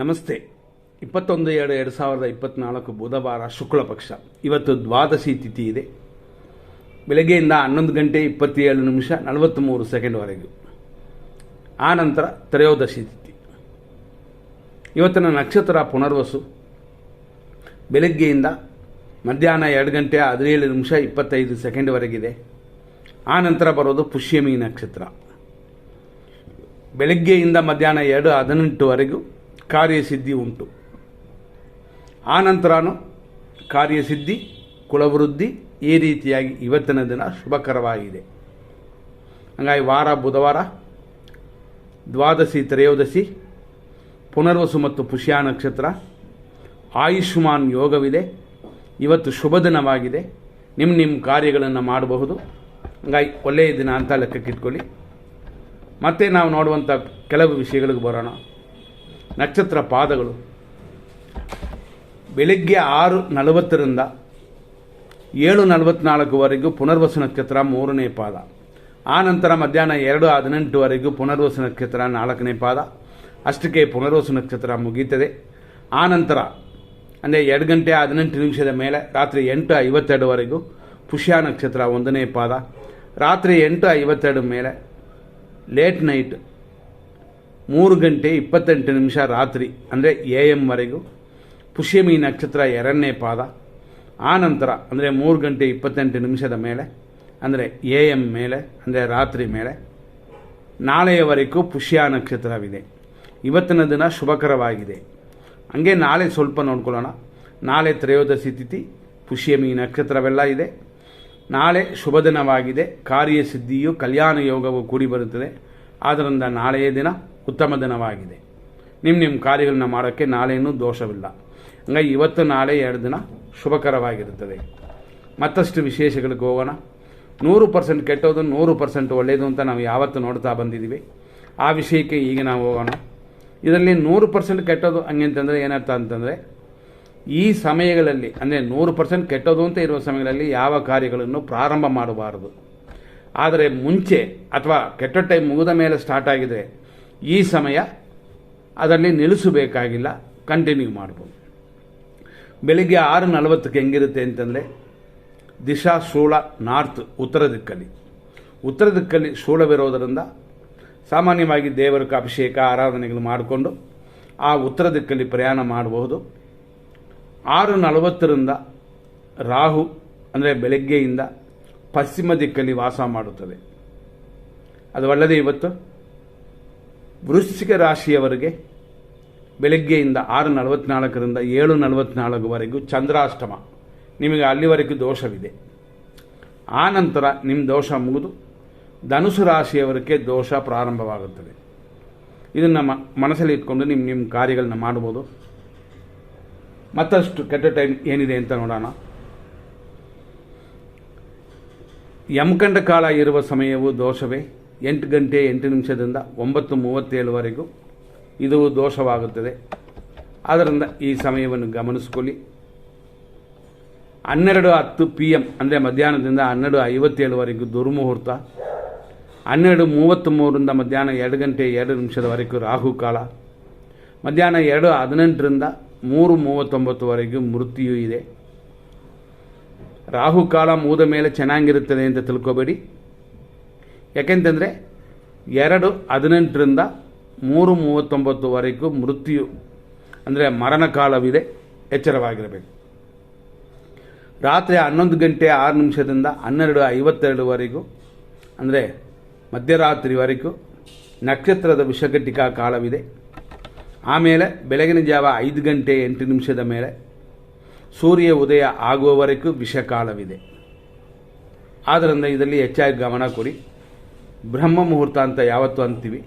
ನಮಸ್ತೆ. ಇಪ್ಪತ್ತೊಂದು ಎರಡು ಎರಡು ಸಾವಿರದ ಇಪ್ಪತ್ತ್ನಾಲ್ಕು ಬುಧವಾರ ಶುಕ್ಲ ಪಕ್ಷ. ಇವತ್ತು ದ್ವಾದಶಿ ತಿಥಿ ಇದೆ. ಬೆಳಗ್ಗೆಯಿಂದ ಹನ್ನೊಂದು ಗಂಟೆ ಇಪ್ಪತ್ತೇಳು ನಿಮಿಷ ನಲವತ್ತ್ಮೂರು ಸೆಕೆಂಡ್ವರೆಗೂ. ಆ ನಂತರ ತ್ರಯೋದಶಿ ತಿಥಿ. ಇವತ್ತಿನ ನಕ್ಷತ್ರ ಪುನರ್ವಸು. ಬೆಳಗ್ಗೆಯಿಂದ ಮಧ್ಯಾಹ್ನ ಎರಡು ಗಂಟೆ ಹದಿನೇಳು ನಿಮಿಷ ಇಪ್ಪತ್ತೈದು ಸೆಕೆಂಡ್ವರೆಗಿದೆ. ಆ ನಂತರ ಬರೋದು ಪುಷ್ಯಮಿ ನಕ್ಷತ್ರ. ಬೆಳಗ್ಗೆಯಿಂದ ಮಧ್ಯಾಹ್ನ ಎರಡು ಹದಿನೆಂಟುವರೆಗೂ ಕಾರ್ಯಸಿದ್ಧಿ ಉಂಟು. ಆ ನಂತರನೂ ಕಾರ್ಯಸಿದ್ಧಿ, ಕುಲವೃದ್ಧಿ ಈ ರೀತಿಯಾಗಿ ಇವತ್ತಿನ ದಿನ ಶುಭಕರವಾಗಿದೆ. ಹಂಗಾಗಿ ವಾರ, ಬುಧವಾರ, ದ್ವಾದಶಿ, ತ್ರಯೋದಶಿ, ಪುನರ್ವಸು ಮತ್ತು ಪುಷ್ಯ ನಕ್ಷತ್ರ ಆಯುಷ್ಮಾನ್ ಯೋಗವಿದೆ. ಇವತ್ತು ಶುಭ ದಿನವಾಗಿದೆ. ನಿಮ್ಮ ನಿಮ್ಮ ಕಾರ್ಯಗಳನ್ನು ಮಾಡಬಹುದು. ಹಂಗಾಗಿ ಒಳ್ಳೆಯ ದಿನ ಅಂತ ಲೆಕ್ಕಕ್ಕಿಟ್ಕೊಳ್ಳಿ. ಮತ್ತೆ ನಾವು ನೋಡುವಂಥ ಕೆಲವು ವಿಷಯಗಳಿಗೆ ಬರೋಣ. ನಕ್ಷತ್ರ ಪಾದಗಳು. ಬೆಳಗ್ಗೆ ಆರು ನಲವತ್ತರಿಂದ ಏಳು ನಲವತ್ತ್ನಾಲ್ಕುವರೆಗೂ ಪುನರ್ವಸು ನಕ್ಷತ್ರ ಮೂರನೇ ಪಾದ. ಆ ನಂತರ ಮಧ್ಯಾಹ್ನ ಎರಡು ಹದಿನೆಂಟುವರೆಗೂ ಪುನರ್ವಸು ನಕ್ಷತ್ರ ನಾಲ್ಕನೇ ಪಾದ. ಅಷ್ಟಕ್ಕೆ ಪುನರ್ವಸು ನಕ್ಷತ್ರ ಮುಗೀತದೆ ಆ ನಂತರ, ಅಂದರೆ ಎರಡು ಗಂಟೆ ಹದಿನೆಂಟು ನಿಮಿಷದ ಮೇಲೆ ರಾತ್ರಿ ಎಂಟು ಐವತ್ತೆರಡುವರೆಗೂ ಪುಷ್ಯ ನಕ್ಷತ್ರ ಒಂದನೇ ಪಾದ. ರಾತ್ರಿ ಎಂಟು ಐವತ್ತೆರಡು ಮೇಲೆ ಲೇಟ್ ನೈಟ್ ಮೂರು ಗಂಟೆ ಇಪ್ಪತ್ತೆಂಟು ನಿಮಿಷ ರಾತ್ರಿ, ಅಂದರೆ ಎ ಎಮ್ವರೆಗೂ ಪುಷ್ಯಮಿ ನಕ್ಷತ್ರ ಎರಡನೇ ಪಾದ, ಆ ನಂತರ, ಅಂದರೆ ಮೂರು ಗಂಟೆ ಇಪ್ಪತ್ತೆಂಟು ನಿಮಿಷದ ಮೇಲೆ, ಅಂದರೆ ಎ ಎಂ ಮೇಲೆ, ಅಂದರೆ ರಾತ್ರಿ ಮೇಲೆ, ನಾಳೆಯವರೆಗೂ ಪುಷ್ಯ ನಕ್ಷತ್ರವಿದೆ. ಇವತ್ತಿನ ದಿನ ಶುಭಕರವಾಗಿದೆ. ಹಂಗೆ ನಾಳೆ ಸ್ವಲ್ಪ ನೋಡ್ಕೊಳ್ಳೋಣ. ನಾಳೆ ತ್ರಯೋದಶಿ ತಿಥಿ, ಪುಷ್ಯಮಿ ನಕ್ಷತ್ರವೆಲ್ಲ ಇದೆ. ನಾಳೆ ಶುಭ ದಿನವಾಗಿದೆ. ಕಾರ್ಯಸಿದ್ಧಿಯು, ಕಲ್ಯಾಣ ಯೋಗವು ಕೂಡಿ ಬರುತ್ತದೆ. ಆದ್ದರಿಂದ ನಾಳೆಯ ದಿನ ಉತ್ತಮ ದಿನವಾಗಿದೆ. ನಿಮ್ಮ ನಿಮ್ಮ ಕಾರ್ಯಗಳನ್ನ ಮಾಡೋಕ್ಕೆ ನಾಳೆಯೂ ದೋಷವಿಲ್ಲ. ಹಂಗಾಗಿ ಇವತ್ತು ನಾಳೆ ಎರಡು ದಿನ ಶುಭಕರವಾಗಿರುತ್ತದೆ. ಮತ್ತಷ್ಟು ವಿಶೇಷಗಳಿಗೆ ಹೋಗೋಣ ನೂರು ಪರ್ಸೆಂಟ್ ಕೆಟ್ಟೋದು, ನೂರು ಪರ್ಸೆಂಟ್ ಒಳ್ಳೆಯದು ಅಂತ ನಾವು ಯಾವತ್ತು ನೋಡ್ತಾ ಬಂದಿದ್ದೀವಿ. ಆ ವಿಷಯಕ್ಕೆ ಈಗ ನಾವು ಹೋಗೋಣ. ಇದರಲ್ಲಿ ನೂರು ಪರ್ಸೆಂಟ್ ಕೆಟ್ಟೋದು ಹಂಗೆ ಅಂತಂದರೆ ಏನರ್ಥ ಅಂತಂದರೆ, ಈ ಸಮಯಗಳಲ್ಲಿ, ಅಂದರೆ ನೂರು ಪರ್ಸೆಂಟ್ ಕೆಟ್ಟೋದು ಅಂತ ಇರುವ ಸಮಯಗಳಲ್ಲಿ ಯಾವ ಕಾರ್ಯಗಳನ್ನು ಪ್ರಾರಂಭ ಮಾಡಬಾರದು. ಆದರೆ ಮುಂಚೆ, ಅಥವಾ ಕೆಟ್ಟ ಟೈಮ್ ಮುಗಿದ ಮೇಲೆ ಸ್ಟಾರ್ಟ್ ಆಗಿದೆ ಈ ಸಮಯ ಅದರಲ್ಲಿ ನಿಲ್ಲಿಸಬೇಕಾಗಿಲ್ಲ. ಕಂಟಿನ್ಯೂ ಮಾಡ್ಬೋದು. ಬೆಳಿಗ್ಗೆ ಆರು ನಲವತ್ತಕ್ಕೆ ಹೆಂಗಿರುತ್ತೆ ಅಂತಂದರೆ ದಿಶಾ ಶೂಳ ನಾರ್ತ್, ಉತ್ತರ ದಿಕ್ಕಲ್ಲಿ. ಉತ್ತರ ದಿಕ್ಕಲ್ಲಿ ಶೂಳವಿರೋದರಿಂದ ಸಾಮಾನ್ಯವಾಗಿ ದೇವರಿಗೆ ಅಭಿಷೇಕ, ಆರಾಧನೆಗಳು ಮಾಡಿಕೊಂಡು ಆ ಉತ್ತರ ದಿಕ್ಕಲ್ಲಿ ಪ್ರಯಾಣ ಮಾಡಬಹುದು. ಆರು ನಲವತ್ತರಿಂದ ರಾಹು, ಅಂದರೆ ಬೆಳಗ್ಗೆಯಿಂದ ಪಶ್ಚಿಮ ದಿಕ್ಕಲ್ಲಿ ವಾಸ ಮಾಡುತ್ತದೆ. ಅದು ಒಳ್ಳೆಯದೇ ಇವತ್ತು ವೃಶ್ಚಿಕ ರಾಶಿಯವರಿಗೆ ಬೆಳಗ್ಗೆಯಿಂದ ಆರು ನಲವತ್ನಾಲ್ಕರಿಂದ ಏಳು ನಲವತ್ನಾಲ್ಕುವರೆಗೂ ಚಂದ್ರಾಷ್ಟಮ. ನಿಮಗೆ ಅಲ್ಲಿವರೆಗೂ ದೋಷವಿದೆ. ಆ ನಂತರ ನಿಮ್ಮ ದೋಷ ಮುಗಿದು ಧನುಸು ರಾಶಿಯವರಿಗೆ ದೋಷ ಪ್ರಾರಂಭವಾಗುತ್ತದೆ. ಇದನ್ನು ಮ ಮನಸ್ಸಲ್ಲಿ ಇಟ್ಕೊಂಡು ನಿಮ್ಮ ನಿಮ್ಮ ಕಾರ್ಯಗಳನ್ನ ಮಾಡ್ಬೋದು. ಮತ್ತಷ್ಟು ಕೆಟ್ಟ ಟೈಮ್ ಏನಿದೆ ಅಂತ ನೋಡೋಣ. ಯಮಕಂಡ ಕಾಲ ಇರುವ ಸಮಯವು ದೋಷವೇ. ಎಂಟು ಗಂಟೆ ಎಂಟು ನಿಮಿಷದಿಂದ ಒಂಬತ್ತು ಮೂವತ್ತೇಳುವರೆಗೂ ಇದು ದೋಷವಾಗುತ್ತದೆ. ಆದ್ದರಿಂದ ಈ ಸಮಯವನ್ನು ಗಮನಿಸಿಕೊಳ್ಳಿ. ಹನ್ನೆರಡು ಹತ್ತು ಪಿ ಎಂ ಅಂದರೆ ಮಧ್ಯಾಹ್ನದಿಂದ ಹನ್ನೆರಡು ಐವತ್ತೇಳುವರೆಗೂ ದುರ್ಮುಹೂರ್ತ. ಹನ್ನೆರಡು ಮೂವತ್ತ್ಮೂರರಿಂದ ಮಧ್ಯಾಹ್ನ ಎರಡು ಗಂಟೆ ಎರಡು ನಿಮಿಷದವರೆಗೂ ರಾಹು ಕಾಲ ಮಧ್ಯಾಹ್ನ ಎರಡು ಹದಿನೆಂಟರಿಂದ ಮೂರು ಮೂವತ್ತೊಂಬತ್ತುವರೆಗೂ ಮೃತ್ಯು ಇದೆ. ರಾಹುಕಾಲ ಮೂದ ಮೇಲೆ ಚೆನ್ನಾಗಿರುತ್ತದೆ ಅಂತ ತಿಳ್ಕೊಬೇಡಿ. ಯಾಕೆಂತಂದರೆ ಎರಡು ಹದಿನೆಂಟರಿಂದ ಮೂರು ಮೂವತ್ತೊಂಬತ್ತುವರೆಗೂ ಮೃತ್ಯು, ಅಂದರೆ ಮರಣ ಕಾಲವಿದೆ, ಎಚ್ಚರವಾಗಿರಬೇಕು. ರಾತ್ರಿ ಹನ್ನೊಂದು ಗಂಟೆ ಆರು ನಿಮಿಷದಿಂದ ಹನ್ನೆರಡು ಐವತ್ತೆರಡುವರೆಗೂ, ಅಂದರೆ ಮಧ್ಯರಾತ್ರಿವರೆಗೂ ನಕ್ಷತ್ರದ ವಿಷಘಟಿಕಾ ಕಾಲವಿದೆ. ಆಮೇಲೆ ಬೆಳಗಿನ ಜಾವ ಐದು ಗಂಟೆ ಎಂಟು ನಿಮಿಷದ ಮೇಲೆ ಸೂರ್ಯ ಉದಯ ಆಗುವವರೆಗೂ ವಿಷಕಾಲವಿದೆ. ಆದ್ದರಿಂದ ಇದರಲ್ಲಿ ಹೆಚ್ಚಾಗಿ ಗಮನ ಕೊಡಿ. ಬ್ರಹ್ಮ ಮುಹೂರ್ತ ಅಂತ ಯಾವತ್ತು ಅಂತೀವಿ?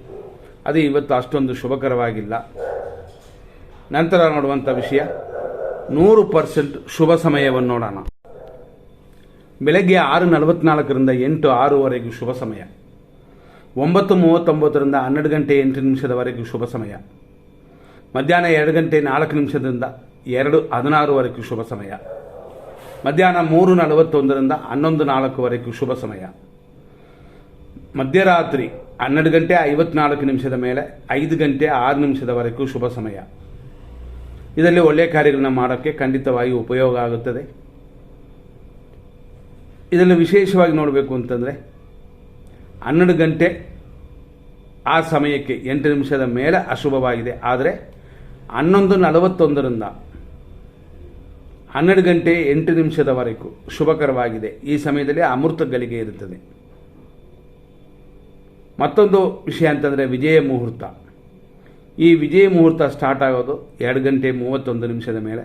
ಅದು ಇವತ್ತು ಅಷ್ಟೊಂದು ಶುಭಕರವಾಗಿಲ್ಲ. ನಂತರ ನೋಡುವಂಥ ವಿಷಯ, ನೂರು ಪರ್ಸೆಂಟ್ ಶುಭ ಸಮಯವನ್ನು ನೋಡೋಣ. ಬೆಳಗ್ಗೆ ಆರು ನಲವತ್ನಾಲ್ಕರಿಂದ ಎಂಟು ಆರೂವರೆಗೂ ಶುಭ ಸಮಯ. ಒಂಬತ್ತು ಮೂವತ್ತೊಂಬತ್ತರಿಂದ ಹನ್ನೆರಡು ಗಂಟೆ ಎಂಟು ನಿಮಿಷದವರೆಗೂ ಶುಭ ಸಮಯ. ಮಧ್ಯಾಹ್ನ ಎರಡು ಗಂಟೆ ನಾಲ್ಕು ನಿಮಿಷದಿಂದ ಎರಡು ಹದಿನಾರುವರೆಗೂ ಶುಭ ಸಮಯ. ಮಧ್ಯಾಹ್ನ ಮೂರು ನಲವತ್ತೊಂದರಿಂದ ಹನ್ನೊಂದು ನಾಲ್ಕುವರೆಗೂ ಶುಭ ಸಮಯ. ಮಧ್ಯರಾತ್ರಿ ಹನ್ನೆರಡು ಗಂಟೆ ಐವತ್ನಾಲ್ಕು ನಿಮಿಷದ ಮೇಲೆ ಐದು ಗಂಟೆ ಆರು ನಿಮಿಷದವರೆಗೂ ಶುಭ ಸಮಯ. ಇದರಲ್ಲಿ ಒಳ್ಳೆಯ ಕಾರ್ಯಗಳನ್ನ ಮಾಡೋಕ್ಕೆ ಖಂಡಿತವಾಗಿ ಉಪಯೋಗ ಆಗುತ್ತದೆ. ಇದನ್ನು ವಿಶೇಷವಾಗಿ ನೋಡಬೇಕು ಅಂತಂದರೆ ಹನ್ನೆರಡು ಗಂಟೆ ಆ ಸಮಯಕ್ಕೆ ಎಂಟು ನಿಮಿಷದ ಮೇಲೆ ಅಶುಭವಾಗಿದೆ. ಆದರೆ ಹನ್ನೊಂದು ನಲವತ್ತೊಂದರಿಂದ ಹನ್ನೆರಡು ಗಂಟೆ ಎಂಟು ನಿಮಿಷದವರೆಗೂ ಶುಭಕರವಾಗಿದೆ. ಈ ಸಮಯದಲ್ಲಿ ಅಮೃತ ಗಳಿಗೆ ಇರುತ್ತದೆ. ಮತ್ತೊಂದು ವಿಷಯ ಅಂತಂದರೆ ವಿಜಯ ಮುಹೂರ್ತ. ಈ ವಿಜಯ ಮುಹೂರ್ತ ಸ್ಟಾರ್ಟ್ ಆಗೋದು ಎರಡು ಗಂಟೆ ಮೂವತ್ತೊಂದು ನಿಮಿಷದ ಮೇಲೆ.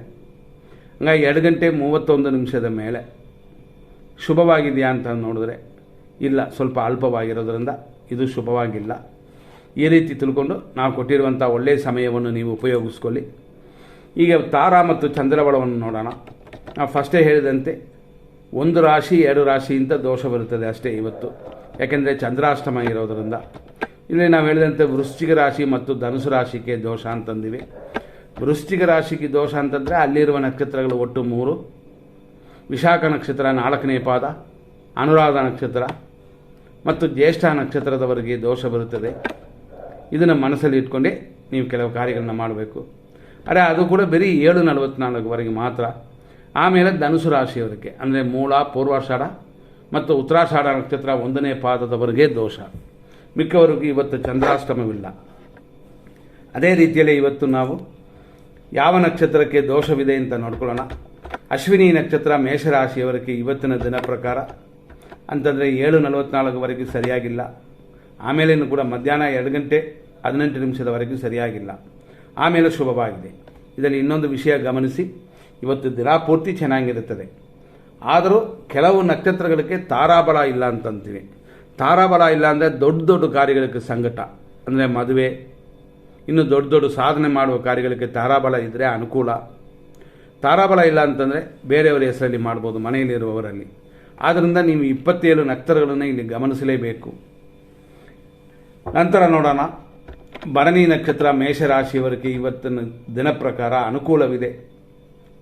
ಹಂಗಾಗಿ ಎರಡು ಗಂಟೆ ಮೂವತ್ತೊಂದು ನಿಮಿಷದ ಮೇಲೆ ಶುಭವಾಗಿದೆಯಾ ಅಂತ ನೋಡಿದ್ರೆ ಇಲ್ಲ, ಸ್ವಲ್ಪ ಅಲ್ಪವಾಗಿರೋದ್ರಿಂದ ಇದು ಶುಭವಾಗಿಲ್ಲ. ಈ ರೀತಿ ತಿಳ್ಕೊಂಡು ನಾವು ಕೊಟ್ಟಿರುವಂಥ ಒಳ್ಳೆಯ ಸಮಯವನ್ನು ನೀವು ಉಪಯೋಗಿಸ್ಕೊಳ್ಳಿ. ಈಗ ತಾರಾ ಮತ್ತು ಚಂದ್ರಬಳವನ್ನು ನೋಡೋಣ. ನಾವು ಫಸ್ಟೇ ಹೇಳಿದಂತೆ ಒಂದು ರಾಶಿ, ಎರಡು ರಾಶಿಯಿಂದ ದೋಷ ಬರುತ್ತದೆ ಅಷ್ಟೇ ಇವತ್ತು. ಯಾಕೆಂದರೆ ಚಂದ್ರಾಷ್ಟಮ ಇರೋದರಿಂದ. ಇಲ್ಲಿ ನಾವು ಹೇಳಿದಂತೆ ವೃಶ್ಚಿಕ ರಾಶಿ ಮತ್ತು ಧನುಸು ರಾಶಿಗೆ ದೋಷ ಅಂತಂದಿವಿ. ವೃಶ್ಚಿಕ ರಾಶಿಗೆ ದೋಷ ಅಂತಂದರೆ ಅಲ್ಲಿರುವ ನಕ್ಷತ್ರಗಳು ಒಟ್ಟು ಮೂರು. ವಿಶಾಖ ನಕ್ಷತ್ರ ನಾಲ್ಕನೇ ಪಾದ, ಅನುರಾಧ ನಕ್ಷತ್ರ ಮತ್ತು ಜ್ಯೇಷ್ಠ ನಕ್ಷತ್ರದವರೆಗೆ ದೋಷ ಬರುತ್ತದೆ. ಇದನ್ನು ಮನಸ್ಸಲ್ಲಿ ಇಟ್ಕೊಂಡೇ ನೀವು ಕೆಲವು ಕಾರ್ಯಗಳನ್ನ ಮಾಡಬೇಕು. ಅರೆ ಅದು ಕೂಡ ಬರೀ ಏಳು ನಲವತ್ನಾಲ್ಕುವರೆಗೆ ಮಾತ್ರ. ಆಮೇಲೆ ಧನುಸು ರಾಶಿಯವರಿಗೆ, ಅಂದರೆ ಮೂಲ, ಪೂರ್ವಾಷಾಢ ಮತ್ತು ಉತ್ತರಾಷಾಢ ನಕ್ಷತ್ರ ಒಂದನೇ ಪಾದದವರೆಗೆ ದೋಷ. ಮಿಕ್ಕವರಿಗೆ ಇವತ್ತು ಚಂದ್ರಾಷ್ಟಮವಿಲ್ಲ. ಅದೇ ರೀತಿಯಲ್ಲಿ ಇವತ್ತು ನಾವು ಯಾವ ನಕ್ಷತ್ರಕ್ಕೆ ದೋಷವಿದೆ ಅಂತ ನೋಡ್ಕೊಳ್ಳೋಣ. ಅಶ್ವಿನಿ ನಕ್ಷತ್ರ ಮೇಷರಾಶಿಯವರಿಗೆ ಇವತ್ತಿನ ದಿನ ಪ್ರಕಾರ. ಅಂತಂದರೆ ಏಳು ನಲವತ್ನಾಲ್ಕುವರೆಗೂ ಸರಿಯಾಗಿಲ್ಲ. ಆಮೇಲೇನು ಕೂಡ ಮಧ್ಯಾಹ್ನ ಎರಡು ಗಂಟೆ ಹದಿನೆಂಟು ನಿಮಿಷದವರೆಗೂ ಸರಿಯಾಗಿಲ್ಲ. ಆಮೇಲೆ ಶುಭವಾಗಿದೆ. ಇದರಲ್ಲಿ ಇನ್ನೊಂದು ವಿಷಯ ಗಮನಿಸಿ. ಇವತ್ತು ದಿನ ಪೂರ್ತಿ ಚೆನ್ನಾಗಿರುತ್ತದೆ. ಆದರೂ ಕೆಲವು ನಕ್ಷತ್ರಗಳಿಗೆ ತಾರಾಬಲ ಇಲ್ಲ ಅಂತಂತೀವಿ. ತಾರಾಬಲ ಇಲ್ಲ ಅಂದರೆ ದೊಡ್ಡ ದೊಡ್ಡ ಕಾರ್ಯಗಳಿಗೆ ಸಂಕಟ. ಅಂದರೆ ಮದುವೆ, ಇನ್ನು ದೊಡ್ಡ ದೊಡ್ಡ ಸಾಧನೆ ಮಾಡುವ ಕಾರ್ಯಗಳಿಗೆ ತಾರಾಬಲ ಇದ್ದರೆ ಅನುಕೂಲ. ತಾರಾಬಲ ಇಲ್ಲ ಅಂತಂದರೆ ಬೇರೆಯವರ ಹೆಸರಲ್ಲಿ ಮಾಡ್ಬೋದು ಮನೆಯಲ್ಲಿರುವವರಲ್ಲಿ ಆದ್ದರಿಂದ ನೀವು ಇಪ್ಪತ್ತೇಳು ನಕ್ಷತ್ರಗಳನ್ನು ಇಲ್ಲಿ ಗಮನಿಸಲೇಬೇಕು. ನಂತರ ನೋಡೋಣ. ಭರಣಿ ನಕ್ಷತ್ರ ಮೇಷರಾಶಿಯವರಿಗೆ ಇವತ್ತಿನ ದಿನ ಪ್ರಕಾರ ಅನುಕೂಲವಿದೆ.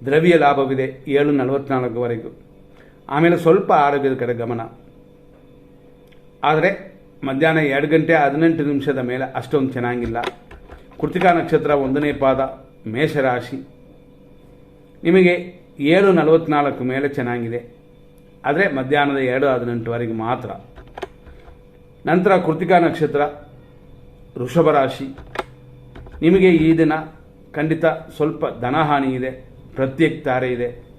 ದ್ರವ್ಯ ಲಾಭವಿದೆ. ಏಳು ನಲವತ್ನಾಲ್ಕುವರೆಗೂ. ಆಮೇಲೆ ಸ್ವಲ್ಪ ಆರೋಗ್ಯದ ಕಡೆ ಗಮನ. ಆದರೆ ಮಧ್ಯಾಹ್ನ ಎರಡು ಗಂಟೆ ಹದಿನೆಂಟು ನಿಮಿಷದ ಮೇಲೆ ಅಷ್ಟೊಂದು ಚೆನ್ನಾಗಿಲ್ಲ. ಕೃತಿಕಾ ನಕ್ಷತ್ರ ಒಂದನೇ ಪಾದ, ಮೇಷರಾಶಿ. ನಿಮಗೆ ಏಳು ನಲವತ್ನಾಲ್ಕು ಮೇಲೆ ಚೆನ್ನಾಗಿದೆ. ಆದರೆ ಮಧ್ಯಾಹ್ನದ ಎರಡು ಹದಿನೆಂಟುವರೆಗೆ ಮಾತ್ರ. ನಂತರ ಕೃತಿಕಾ ನಕ್ಷತ್ರ, ವೃಷಭ ರಾಶಿ. ನಿಮಗೆ ಈ ದಿನ ಖಂಡಿತ ಸ್ವಲ್ಪ ಧನಹಾನಿ ಇದೆ, ಪ್ರತ್ಯೇಕ ತಾರೆ ಇದೆ.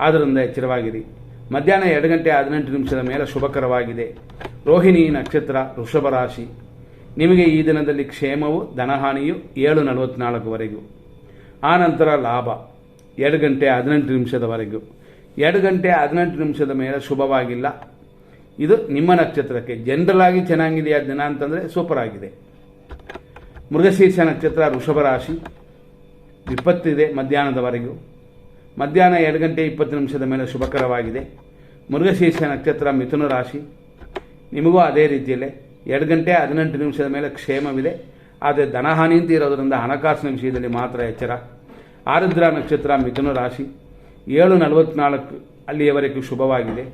ಆದ್ದರಿಂದ ಎಚ್ಚರವಾಗಿರಿ. ಮಧ್ಯಾಹ್ನ ಎರಡು ಗಂಟೆ ಹದಿನೆಂಟು ನಿಮಿಷದ ಮೇಲೆ ಶುಭಕರವಾಗಿದೆ. ರೋಹಿಣಿ ನಕ್ಷತ್ರ ವೃಷಭ ರಾಶಿ. ನಿಮಗೆ ಈ ದಿನದಲ್ಲಿ ಕ್ಷೇಮವು, ಧನಹಾನಿಯು ಏಳು ನಲವತ್ನಾಲ್ಕುವರೆಗೂ. ಆನಂತರ ಲಾಭ, ಎರಡು ಗಂಟೆ ಹದಿನೆಂಟು ನಿಮಿಷದವರೆಗೂ. ಎರಡು ಗಂಟೆ ಹದಿನೆಂಟು ನಿಮಿಷದ ಮೇಲೆ ಶುಭವಾಗಿಲ್ಲ. ಇದು ನಿಮ್ಮ ನಕ್ಷತ್ರಕ್ಕೆ ಜನರಲ್ ಆಗಿ ಚೆನ್ನಾಗಿದೆಯಾ ದಿನ ಅಂತಂದರೆ ಸೂಪರ್ ಆಗಿದೆ. ಮೃಗಶೀರ್ಷ ನಕ್ಷತ್ರ ವೃಷಭ ರಾಶಿ. ವಿಪತ್ತಿದೆ ಮಧ್ಯಾಹ್ನದವರೆಗೂ. ಮಧ್ಯಾಹ್ನ ಎರಡು ಗಂಟೆ ಇಪ್ಪತ್ತು ನಿಮಿಷದ ಮೇಲೆ ಶುಭಕರವಾಗಿದೆ. ಮೃಗಶೀರ್ಷ ನಕ್ಷತ್ರ ಮಿಥುನ ರಾಶಿ. ನಿಮಗೂ ಅದೇ ರೀತಿಯಲ್ಲೇ ಎರಡು ಗಂಟೆ ಹದಿನೆಂಟು ನಿಮಿಷದ ಮೇಲೆ ಕ್ಷೇಮವಿದೆ. ಆದರೆ ಧನಹಾನಿ ಅಂತ ಇರೋದರಿಂದ ಹಣಕಾಸಿನ ವಿಷಯದಲ್ಲಿ ಮಾತ್ರ ಎಚ್ಚರ. ಆರುದ್ರ ನಕ್ಷತ್ರ ಮಿಥುನ ರಾಶಿ. ಏಳು ನಲವತ್ನಾಲ್ಕು ಅಲ್ಲಿಯವರೆಗೂ ಶುಭವಾಗಿದೆ.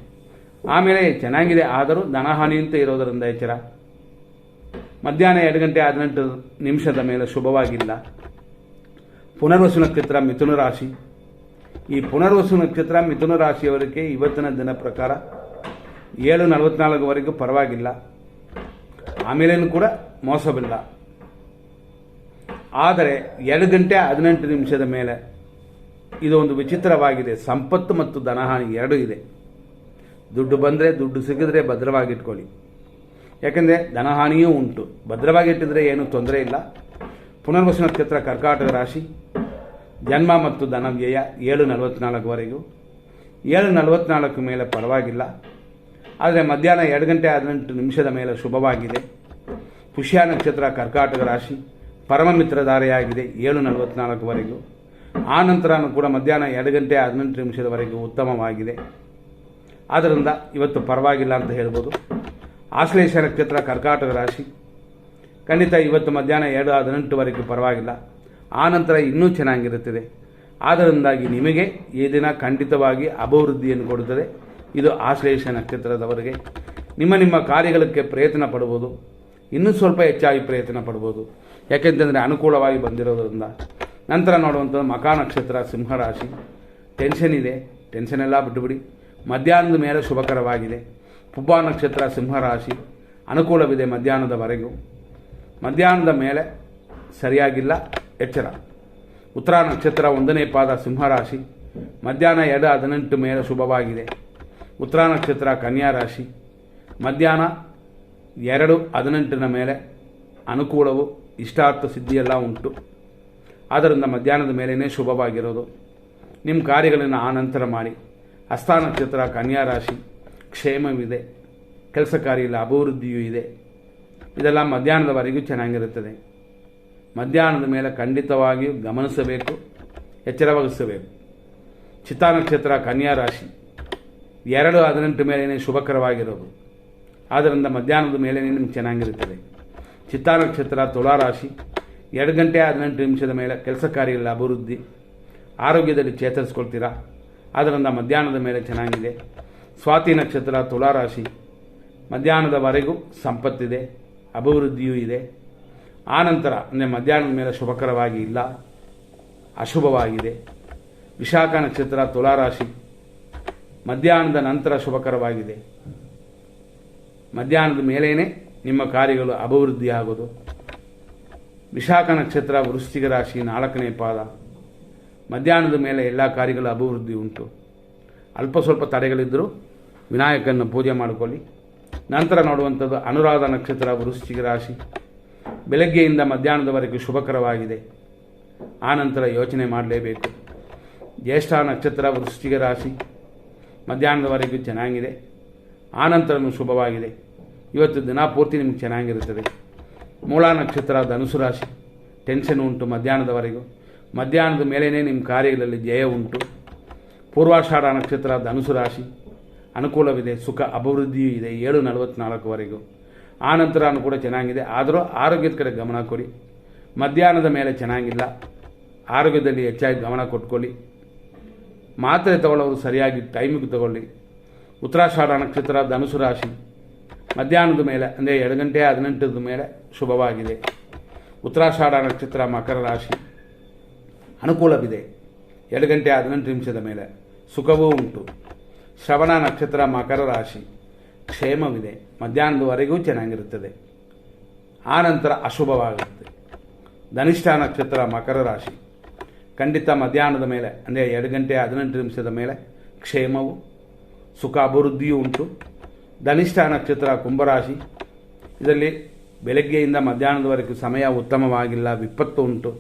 ಆಮೇಲೆ ಚೆನ್ನಾಗಿದೆ, ಆದರೂ ಧನಹಾನಿ ಅಂತ ಇರೋದರಿಂದ ಎಚ್ಚರ. ಮಧ್ಯಾಹ್ನ ಎರಡು ಗಂಟೆ ಹದಿನೆಂಟು ನಿಮಿಷದ ಮೇಲೆ ಶುಭವಾಗಿಲ್ಲ. ಪುನರ್ವಸು ನಕ್ಷತ್ರ ಮಿಥುನ ರಾಶಿ. ಈ ಪುನರ್ವಸು ನಕ್ಷತ್ರ ಮಿಥುನ ರಾಶಿಯವರಿಗೆ ಇವತ್ತಿನ ದಿನ ಪ್ರಕಾರ ಏಳು ನಲವತ್ನಾಲ್ಕುವರೆಗೂ ಪರವಾಗಿಲ್ಲ. ಆಮೇಲೇನು ಕೂಡ ಮೋಸವಿಲ್ಲ. ಆದರೆ ಎರಡು ಗಂಟೆ ಹದಿನೆಂಟು ನಿಮಿಷದ ಮೇಲೆ ಇದು ಒಂದು ವಿಚಿತ್ರವಾಗಿದೆ. ಸಂಪತ್ತು ಮತ್ತು ಧನಹಾನಿ ಎರಡೂ ಇದೆ. ದುಡ್ಡು ಬಂದರೆ ದುಡ್ಡು ಸಿಗಿದ್ರೆ ಭದ್ರವಾಗಿಟ್ಕೊಳ್ಳಿ. ಯಾಕೆಂದರೆ ಧನಹಾನಿಯೂ ಉಂಟು. ಭದ್ರವಾಗಿಟ್ಟಿದ್ರೆ ಏನೂ ತೊಂದರೆ ಇಲ್ಲ. ಪುನರ್ವಸು ನಕ್ಷತ್ರ ಕರ್ಕಾಟಕ ರಾಶಿ. ಜನ್ಮ ಮತ್ತು ಧನವ್ಯಯ ಏಳು ನಲವತ್ನಾಲ್ಕುವರೆಗೂ. ಏಳು ನಲವತ್ನಾಲ್ಕು ಮೇಲೆ ಪರವಾಗಿಲ್ಲ. ಆದರೆ ಮಧ್ಯಾಹ್ನ ಎರಡು ಗಂಟೆ ಹದಿನೆಂಟು ನಿಮಿಷದ ಮೇಲೆ ಶುಭವಾಗಿದೆ. ಪುಷ್ಯ ನಕ್ಷತ್ರ ಕರ್ಕಾಟಕ ರಾಶಿ ಪರಮಮಿತ್ರಧಾರೆಯಾಗಿದೆ ಏಳು ನಲವತ್ನಾಲ್ಕುವರೆಗೂ. ಆ ನಂತರನೂ ಕೂಡ ಮಧ್ಯಾಹ್ನ ಎರಡು ಗಂಟೆ ಹದಿನೆಂಟು ನಿಮಿಷದವರೆಗೂ ಉತ್ತಮವಾಗಿದೆ. ಆದ್ದರಿಂದ ಇವತ್ತು ಪರವಾಗಿಲ್ಲ ಅಂತ ಹೇಳ್ಬೋದು. ಆಶ್ಲೇಷ ನಕ್ಷತ್ರ ಕರ್ಕಾಟಕ ರಾಶಿ. ಖಂಡಿತ ಇವತ್ತು ಮಧ್ಯಾಹ್ನ ಎರಡು ಹದಿನೆಂಟುವರೆಗೂ ಪರವಾಗಿಲ್ಲ. ಆ ನಂತರ ಇನ್ನೂ ಚೆನ್ನಾಗಿರುತ್ತದೆ. ಆದ್ದರಿಂದಾಗಿ ನಿಮಗೆ ಈ ದಿನ ಖಂಡಿತವಾಗಿ ಅಭಿವೃದ್ಧಿಯನ್ನು ಕೊಡುತ್ತದೆ. ಇದು ಆಶ್ಲೇಷ ನಕ್ಷತ್ರದವರೆಗೆ. ನಿಮ್ಮ ನಿಮ್ಮ ಕಾರ್ಯಗಳಿಗೆ ಪ್ರಯತ್ನ ಪಡ್ಬೋದು ಇನ್ನೂ ಸ್ವಲ್ಪ ಹೆಚ್ಚಾಗಿ ಪ್ರಯತ್ನ ಪಡ್ಬೋದು ಯಾಕೆಂತಂದರೆ ಅನುಕೂಲವಾಗಿ ಬಂದಿರೋದ್ರಿಂದ. ನಂತರ ನೋಡುವಂಥದ್ದು ಮಕಾ ನಕ್ಷತ್ರ ಸಿಂಹರಾಶಿ ಟೆನ್ಷನ್ ಇದೆ. ಟೆನ್ಷನ್ ಎಲ್ಲ ಬಿಟ್ಟುಬಿಡಿ. ಮಧ್ಯಾಹ್ನದ ಮೇಲೆ ಶುಭಕರವಾಗಿದೆ. ಪುಬ್ಬ ನಕ್ಷತ್ರ ಸಿಂಹರಾಶಿ ಅನುಕೂಲವಿದೆ ಮಧ್ಯಾಹ್ನದವರೆಗೂ. ಮಧ್ಯಾಹ್ನದ ಮೇಲೆ ಸರಿಯಾಗಿಲ್ಲ. ಎಚ್ಚರ. ಉತ್ತರ ನಕ್ಷತ್ರ ಒಂದನೇ ಪಾದ ಸಿಂಹರಾಶಿ. ಮಧ್ಯಾಹ್ನ ಎರಡು ಹದಿನೆಂಟು ಮೇಲೆ ಶುಭವಾಗಿದೆ. ಉತ್ತರ ನಕ್ಷತ್ರ ಕನ್ಯಾ ರಾಶಿ. ಮಧ್ಯಾಹ್ನ ಎರಡು ಹದಿನೆಂಟಿನ ಮೇಲೆ ಅನುಕೂಲವು, ಇಷ್ಟಾರ್ಥ ಸಿದ್ಧಿಯೆಲ್ಲ ಉಂಟು. ಆದ್ದರಿಂದ ಮಧ್ಯಾಹ್ನದ ಮೇಲೇ ಶುಭವಾಗಿರೋದು. ನಿಮ್ಮ ಕಾರ್ಯಗಳನ್ನು ಆ ನಂತರ ಮಾಡಿ. ಹಸ್ತ ನಕ್ಷತ್ರ ಕನ್ಯಾ ರಾಶಿ. ಕ್ಷೇಮವಿದೆ. ಕೆಲಸ ಕಾರ್ಯದಲ್ಲಿ ಅಭಿವೃದ್ಧಿಯೂ ಇದೆ. ಇದೆಲ್ಲ ಮಧ್ಯಾಹ್ನದವರೆಗೂ ಚೆನ್ನಾಗಿರುತ್ತದೆ. ಮಧ್ಯಾಹ್ನದ ಮೇಲೆ ಖಂಡಿತವಾಗಿಯೂ ಗಮನಿಸಬೇಕು ಎಚ್ಚರ ವಹಿಸಬೇಕು ಚಿತ್ತಾ ನಕ್ಷತ್ರ, ಕನ್ಯಾ ರಾಶಿ. ಎರಡು ಹದಿನೆಂಟು ಮೇಲೇ ಶುಭಕರವಾಗಿರೋದು. ಆದ್ದರಿಂದ ಮಧ್ಯಾಹ್ನದ ಮೇಲೇ ನಿಮ್ಗೆ ಚೆನ್ನಾಗಿರುತ್ತದೆ. ಚಿತ್ತಾ ನಕ್ಷತ್ರ, ತುಲಾ ರಾಶಿ. ಎರಡು ಗಂಟೆ ಹದಿನೆಂಟು ನಿಮಿಷದ ಮೇಲೆ ಕೆಲಸ ಕಾರ್ಯಗಳ ಅಭಿವೃದ್ಧಿ. ಆರೋಗ್ಯದಲ್ಲಿ ಚೇತರಿಸ್ಕೊಳ್ತೀರಾ? ಆದ್ದರಿಂದ ಮಧ್ಯಾಹ್ನದ ಮೇಲೆ ಚೆನ್ನಾಗಿದೆ. ಸ್ವಾತಿ ನಕ್ಷತ್ರ, ತುಲಾ ರಾಶಿ. ಮಧ್ಯಾಹ್ನದವರೆಗೂ ಸಂಪತ್ತಿದೆ, ಅಭಿವೃದ್ಧಿಯೂ ಇದೆ. ಆನಂತರ ಅಂದರೆ ಮಧ್ಯಾಹ್ನದ ಮೇಲೆ ಶುಭಕರವಾಗಿ ಇಲ್ಲ, ಅಶುಭವಾಗಿದೆ. ವಿಶಾಖ ನಕ್ಷತ್ರ ತುಲಾರಾಶಿ ಮಧ್ಯಾಹ್ನದ ನಂತರ ಶುಭಕರವಾಗಿದೆ. ಮಧ್ಯಾಹ್ನದ ಮೇಲೇನೆ ನಿಮ್ಮ ಕಾರ್ಯಗಳು ಅಭಿವೃದ್ಧಿ ಆಗೋದು ವಿಶಾಖ ನಕ್ಷತ್ರ, ವೃಶ್ಚಿಕ ರಾಶಿ, ನಾಲ್ಕನೇ ಪಾದ. ಮಧ್ಯಾಹ್ನದ ಮೇಲೆ ಎಲ್ಲ ಕಾರ್ಯಗಳ ಅಭಿವೃದ್ಧಿ ಉಂಟು. ಅಲ್ಪ ಸ್ವಲ್ಪ ತಡೆಗಳಿದ್ದರೂ ವಿನಾಯಕನ ಪೂಜೆ ಮಾಡಿಕೊಳ್ಳಿ. ನಂತರ ನೋಡುವಂಥದ್ದು ಅನುರಾಧ ನಕ್ಷತ್ರ, ವೃಶ್ಚಿಕ ರಾಶಿ. ಬೆಳಗ್ಗೆಯಿಂದ ಮಧ್ಯಾಹ್ನದವರೆಗೂ ಶುಭಕರವಾಗಿದೆ. ಆನಂತರ ಯೋಚನೆ ಮಾಡಲೇಬೇಕು. ಜ್ಯೇಷ್ಠ ನಕ್ಷತ್ರ ವೃಶ್ಚಿಕ ರಾಶಿ. ಮಧ್ಯಾಹ್ನದವರೆಗೂ ಚೆನ್ನಾಗಿದೆ. ಆನಂತರನೂ ಶುಭವಾಗಿದೆ. ಇವತ್ತು ದಿನ ಪೂರ್ತಿ ನಿಮ್ಗೆ ಚೆನ್ನಾಗಿರುತ್ತದೆ. ಮೂಲ ನಕ್ಷತ್ರ ಧನುಸು ರಾಶಿ. ಟೆನ್ಷನ್ ಉಂಟು ಮಧ್ಯಾಹ್ನದವರೆಗೂ. ಮಧ್ಯಾಹ್ನದ ಮೇಲೇ ನಿಮ್ಮ ಕಾರ್ಯಗಳಲ್ಲಿ ಜಯ ಉಂಟು. ಪೂರ್ವಾಷಾಢ ನಕ್ಷತ್ರ ಧನುಸು ರಾಶಿ. ಅನುಕೂಲವಿದೆ, ಸುಖ, ಅಭಿವೃದ್ಧಿಯೂ ಇದೆ. ಏಳು ನಲವತ್ತ್ನಾಲ್ಕುವರೆಗೂ ಆ ನಂತರ ಕೂಡ ಚೆನ್ನಾಗಿದೆ. ಆದರೂ ಆರೋಗ್ಯದ ಕಡೆ ಗಮನ ಕೊಡಿ. ಮಧ್ಯಾಹ್ನದ ಮೇಲೆ ಚೆನ್ನಾಗಿಲ್ಲ. ಆರೋಗ್ಯದಲ್ಲಿ ಹೆಚ್ಚಾಗಿ ಗಮನ ಕೊಟ್ಕೊಳ್ಳಿ. ಮಾತ್ರೆ ತಗೊಳ್ಳೋರು ಸರಿಯಾಗಿ ಟೈಮಿಗೆ ತಗೊಳ್ಳಿ. ಉತ್ತರಾಷಾಢ ನಕ್ಷತ್ರ, ಧನುಸು ರಾಶಿ ಮಧ್ಯಾಹ್ನದ ಮೇಲೆ, ಅಂದರೆ ಎರಡು ಗಂಟೆ ಹದಿನೆಂಟದ ಮೇಲೆ ಶುಭವಾಗಿದೆ. ಉತ್ತರಾಷಾಢ ನಕ್ಷತ್ರ, ಮಕರ ರಾಶಿ ಅನುಕೂಲವಿದೆ. ಎರಡು ಗಂಟೆ ಹದಿನೆಂಟು ನಿಮಿಷದ ಮೇಲೆ ಸುಖವೂ ಉಂಟು. ಶ್ರವಣ ನಕ್ಷತ್ರ, ಮಕರ ರಾಶಿ ಕ್ಷೇಮವಿದೆ. ಮಧ್ಯಾಹ್ನದವರೆಗೂ ಚೆನ್ನಾಗಿರುತ್ತದೆ. ಆನಂತರ ಅಶುಭವಾಗುತ್ತದೆ ಧನಿಷ್ಠ ನಕ್ಷತ್ರ ಮಕರ ರಾಶಿ. ಖಂಡಿತ ಮಧ್ಯಾಹ್ನದ ಮೇಲೆ, ಅಂದರೆ ಎರಡು ಗಂಟೆ ಹದಿನೆಂಟು ನಿಮಿಷದ ಮೇಲೆ ಕ್ಷೇಮವು ಸುಖ ಅಭಿವೃದ್ಧಿಯೂ ಉಂಟು. ಧನಿಷ್ಠ ನಕ್ಷತ್ರ ಕುಂಭರಾಶಿ. ಇದರಲ್ಲಿ ಬೆಳಗ್ಗೆಯಿಂದ ಮಧ್ಯಾಹ್ನದವರೆಗೂ ಸಮಯ ಉತ್ತಮವಾಗಿಲ್ಲ, ವಿಪತ್ತು ಉಂಟು.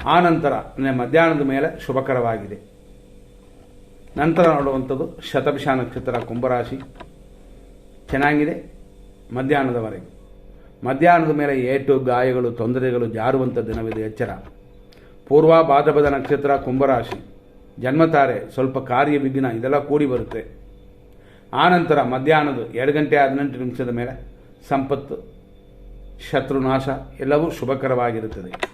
ಆನಂತರ, ಅಂದರೆ ಮಧ್ಯಾಹ್ನದ ಮೇಲೆ ಶುಭಕರವಾಗಿದೆ. ನಂತರ ನೋಡುವಂಥದ್ದು ಶತಭಿಷ ನಕ್ಷತ್ರ ಕುಂಭರಾಶಿ. ಚೆನ್ನಾಗಿದೆ? ಮಧ್ಯಾಹ್ನದವರೆಗೆ. ಮಧ್ಯಾಹ್ನದ ಮೇಲೆ ಏಟು, ಗಾಯಗಳು, ತೊಂದರೆಗಳು ಜಾರುವಂಥ ದಿನವಿದೆ ಎಚ್ಚರ. ಪೂರ್ವ ಭಾದ್ರಪದ ನಕ್ಷತ್ರ, ಕುಂಭರಾಶಿ. ಜನ್ಮತಾರೆ, ಸ್ವಲ್ಪ ಕಾರ್ಯ ವಿಘ್ನ, ಇದೆಲ್ಲ ಕೂಡಿ ಬರುತ್ತೆ. ಆನಂತರ ಮಧ್ಯಾಹ್ನದ ಎರಡು ಗಂಟೆ ಹದಿನೆಂಟು ನಿಮಿಷದ ಮೇಲೆ ಸಂಪತ್ತು ಶತ್ರುನಾಶ ಎಲ್ಲವೂ ಶುಭಕರವಾಗಿರುತ್ತದೆ.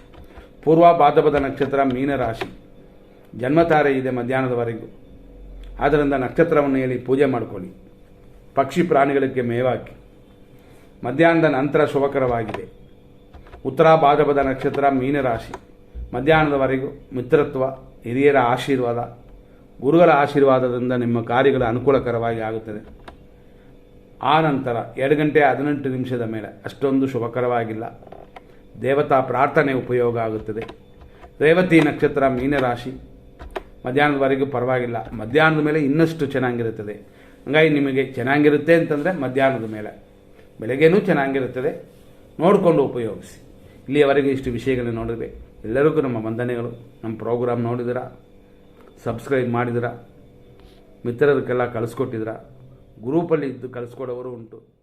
ಪೂರ್ವ ಭಾದ್ರಪದ ನಕ್ಷತ್ರ, ಮೀನರಾಶಿ. ಜನ್ಮತಾರೆ ಇದೆ ಮಧ್ಯಾಹ್ನದವರೆಗೂ. ಆದ್ದರಿಂದ ನಕ್ಷತ್ರವನ್ನು ಹೇಳಿ ಪೂಜೆ ಮಾಡಿಕೊಳ್ಳಿ. ಪಕ್ಷಿ ಪ್ರಾಣಿಗಳಿಗೆ ಮೇವಾಕಿ. ಮಧ್ಯಾಹ್ನದ ನಂತರ ಶುಭಕರವಾಗಿದೆ. ಉತ್ತರ ಭಾದ್ರಪದ ನಕ್ಷತ್ರ ಮೀನರಾಶಿ. ಮಧ್ಯಾಹ್ನದವರೆಗೂ ಮಿತ್ರತ್ವ, ಹಿರಿಯರ ಆಶೀರ್ವಾದ, ಗುರುಗಳ ಆಶೀರ್ವಾದದಿಂದ ನಿಮ್ಮ ಕಾರ್ಯಗಳು ಅನುಕೂಲಕರವಾಗಿ ಆಗುತ್ತದೆ. ಆ ನಂತರ ಎರಡು ಗಂಟೆ ಹದಿನೆಂಟು ನಿಮಿಷದ ಮೇಲೆ ಅಷ್ಟೊಂದು ಶುಭಕರವಾಗಿಲ್ಲ. ದೇವತಾ ಪ್ರಾರ್ಥನೆ ಉಪಯೋಗ ಆಗುತ್ತದೆ. ರೇವತಿ ನಕ್ಷತ್ರ ಮೀನರಾಶಿ. ಮಧ್ಯಾಹ್ನದವರೆಗೂ ಪರವಾಗಿಲ್ಲ. ಮಧ್ಯಾಹ್ನದ ಮೇಲೆ ಇನ್ನಷ್ಟು ಚೆನ್ನಾಗಿರುತ್ತದೆ. ಹಂಗಾಗಿ ನಿಮಗೆ ಚೆನ್ನಾಗಿರುತ್ತೆ ಅಂತಂದರೆ ಮಧ್ಯಾಹ್ನದ ಮೇಲೆ. ಬೆಳಗ್ಗೆನೂ ಚೆನ್ನಾಗಿರುತ್ತದೆ. ನೋಡಿಕೊಂಡು ಉಪಯೋಗಿಸಿ. ಇಲ್ಲಿಯವರೆಗೆ ಇಷ್ಟು ವಿಷಯಗಳನ್ನು ನೋಡಿದ್ರೆ ಎಲ್ಲರಿಗೂ ನಮ್ಮ ವಂದನೆಗಳು. ನಮ್ಮ ಪ್ರೋಗ್ರಾಮ್ ನೋಡಿದಿರಾ? ಸಬ್ಸ್ಕ್ರೈಬ್ ಮಾಡಿದಿರಾ? ಮಿತ್ರರಿಗೆಲ್ಲ ಕಳಿಸ್ಕೊಟ್ಟಿದ್ದೀರಾ ಗ್ರೂಪಲ್ಲಿ ಇದ್ದು ಕಳಿಸ್ಕೊಡೋವರು ಉಂಟು.